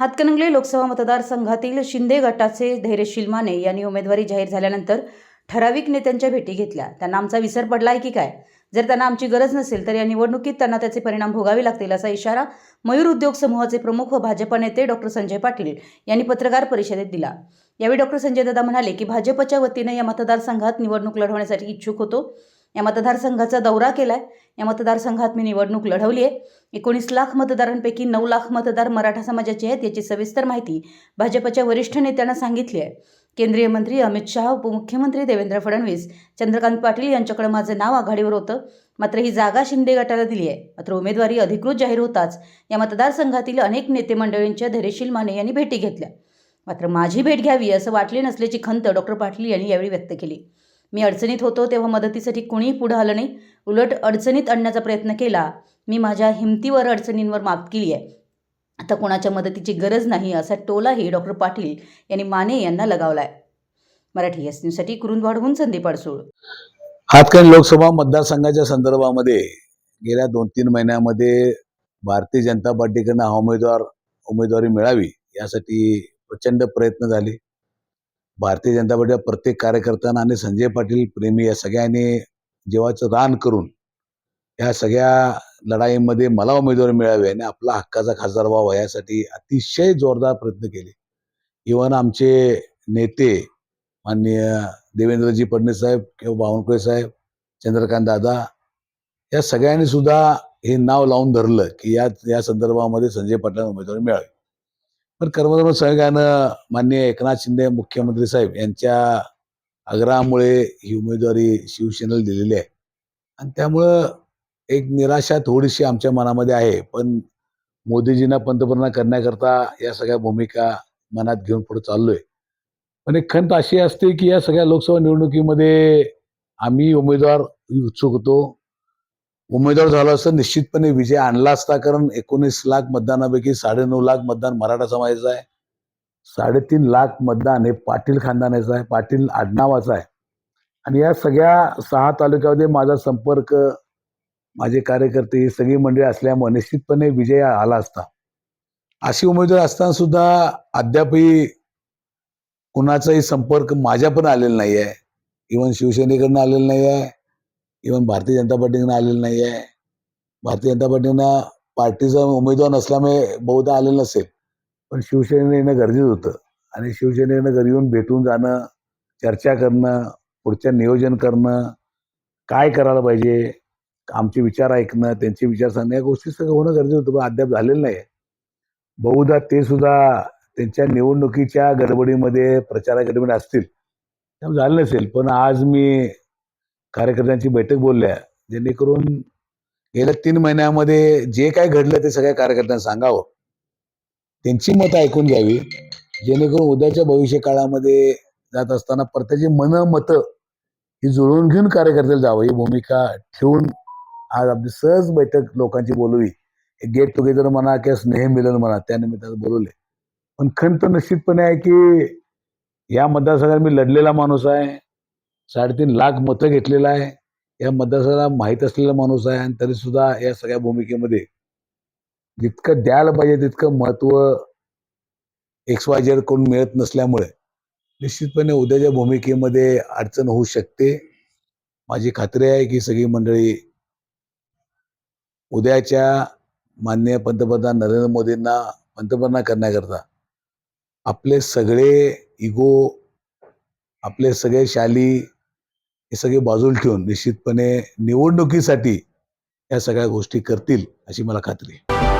हातकणंगले लोकसभा मतदारसंघातील शिंदे गटाचे धैर्यशील माने यांनी उमेदवारी जाहीर झाल्यानंतर ठराविक नेत्यांच्या भेटी घेतल्या. त्यांना आमचा विसर पडला आहे की काय? जर त्यांना आमची गरज नसेल तर या निवडणुकीत त्यांना त्याचे परिणाम भोगावे लागतील असा इशारा मयूर उद्योग समूहाचे प्रमुख व भाजपा नेते डॉक्टर संजय पाटील यांनी पत्रकार परिषदेत दिला. यावेळी डॉक्टर संजय दादा म्हणाले की भाजपच्या वतीने या मतदारसंघात निवडणूक लढवण्यासाठी इच्छुक होतो. या मतदारसंघाचा दौरा केलाय. या मतदारसंघात मी निवडणूक लढवली आहे एकोणीस लाख मतदारांपैकी नऊ लाख मतदार मराठा समाजाचे आहेत याची सविस्तर माहिती भाजपच्या वरिष्ठ नेत्यांना सांगितली आहे केंद्रीय मंत्री अमित शहा उपमुख्यमंत्री देवेंद्र फडणवीस चंद्रकांत पाटील यांच्याकडे माझं नाव आघाडीवर होतं. मात्र ही जागा शिंदे गटाला दिली आहे मात्र उमेदवारी अधिकृत जाहीर होताच या मतदारसंघातील अनेक नेते मंडळींच्या धैर्यशील माने यांनी भेटी घेतल्या. मात्र माझी भेट घ्यावी असं वाटले नसल्याची खंत डॉक्टर पाटील यांनी यावेळी व्यक्त केली. मी अडचणीत होतो तेव्हा मदतीसाठी कुणीही पुढं आलं नाही. उलट अडचणीत आणण्याचा प्रयत्न केला. मी माझ्या हिमतीवर अडचणींवर मात केली आहे आता कोणाच्या मदतीची गरज नाही असा टोलाही डॉक्टर पाटील यांनी माने यांना लगावला आहे मराठी एस न्यूजसाठी कुरुंदवाडहून संदीप अडसूळ. हातकण लोकसभा मतदारसंघाच्या संदर्भामध्ये गेल्या दोन तीन महिन्यामध्ये भारतीय जनता पार्टीकडनं हा उमेदवार उमेदवारी मिळावी यासाठी प्रचंड प्रयत्न झाले. भारतीय जनता पार्टीच्या प्रत्येक कार्यकर्त्यांना आणि संजय पाटील प्रेमी या सगळ्यांनी जीवाचं रान करून या सगळ्या लढाईमध्ये मला उमेदवारी मिळावी आणि आपला हक्काचा खासदार व्हावा यासाठी अतिशय जोरदार प्रयत्न केले. इव्हन आमचे नेते माननीय देवेंद्रजी फडणवीस साहेब किंवा बावनकुळे साहेब चंद्रकांत दादा या सगळ्यांनी सुद्धा हे नाव लावून धरलं की या या संदर्भामध्ये संजय पाटलांना उमेदवारी मिळावी. पण कर्मधर्म संयोगानं माननीय एकनाथ शिंदे मुख्यमंत्री साहेब यांच्या आग्रहामुळे ही उमेदवारी शिवसेनेला दिलेली आहे. आणि त्यामुळं एक निराशा थोडीशी आमच्या मनामध्ये आहे. पण मोदीजींना पंतप्रधान करण्याकरता या सगळ्या भूमिका मनात घेऊन पुढे चाललोय. पण एक खंत अशी असते की या सगळ्या लोकसभा निवडणुकीमध्ये आम्ही उमेदवार उत्सुक होतो. उमेदवार झाला असता निश्चितपणे विजय आणला असता कारण एकोणीस लाख मतदानापैकी साडेनऊ लाख मतदान मराठा समाजाचं आहे. साडेतीन लाख मतदान हे पाटील खानदानाचं आहे पाटील आडनावाचं आहे. आणि या सगळ्या सहा तालुक्यामध्ये माझा संपर्क माझे कार्यकर्ते ही सगळी मंडळी असल्यामुळे निश्चितपणे विजय आला असता. अशी उमेदवार असताना सुद्धा अद्यापही कुणाचाही संपर्क माझ्या पण आलेला नाही आहे इवन शिवसेनेकडनं आलेला नाही आहे इवन भारतीय जनता पार्टीकडनं आलेलं नाही आहे भारतीय जनता पार्टीनं पार्टीचा उमेदवार नसल्यामुळे बहुधा आलेलं नसेल. पण शिवसेनेनं येणं गरजेचं होतं. आणि शिवसेनेनं घरी येऊन भेटून जाणं चर्चा करणं पुढचं नियोजन करणं काय करायला पाहिजे आमचे विचार ऐकणं त्यांचे विचार सांगणं या गोष्टी सगळं होणं गरजेचं होतं. पण अद्याप झालेलं नाही बहुधा ते सुद्धा त्यांच्या निवडणुकीच्या गडबडीमध्ये प्रचारा गडबडी असतील. त्यामुळे झालं नसेल. पण आज मी कार्यकर्त्यांची बैठक बोलल्या. जेणेकरून गेल्या तीन महिन्यामध्ये जे काय घडलं ते सगळ्या कार्यकर्त्यांना सांगावं. त्यांची मतं ऐकून घ्यावी. जेणेकरून उद्याच्या भविष्य काळामध्ये जात असताना प्रत्येकाची मन मतं ही जुळवून घेऊन कार्यकर्त्याला जावं. ही भूमिका ठेवून आज आपली सहज बैठक लोकांची बोलवी. गेट टुगेदर म्हणा किंवा स्नेह मिलन म्हणा त्या निमित्तानं बोलवले. पण खंत निश्चितपणे आहे की या मतदारसंघात मी लढलेला माणूस आहे. साडेतीन लाख मतं घेतलेला आहे. या मतदारसंघाला माहीत असलेला माणूस आहे आणि तरी सुद्धा या सगळ्या भूमिकेमध्ये जितकं द्यायला पाहिजे तितकं महत्त्व एक्स वाय झेड कोण मिळत नसल्यामुळे निश्चितपणे उद्याच्या भूमिकेमध्ये अडचण होऊ शकते माझी खात्री आहे की सगळी मंडळी उद्याच्या माननीय पंतप्रधान नरेंद्र मोदींना पंतप्रधान करण्याकरता आपले सगळे इगो आपले सगळे शाली हे सगळे बाजूला ठेवून निश्चितपणे निवडणुकीसाठी या सगळ्या गोष्टी करतील अशी मला खात्री आहे.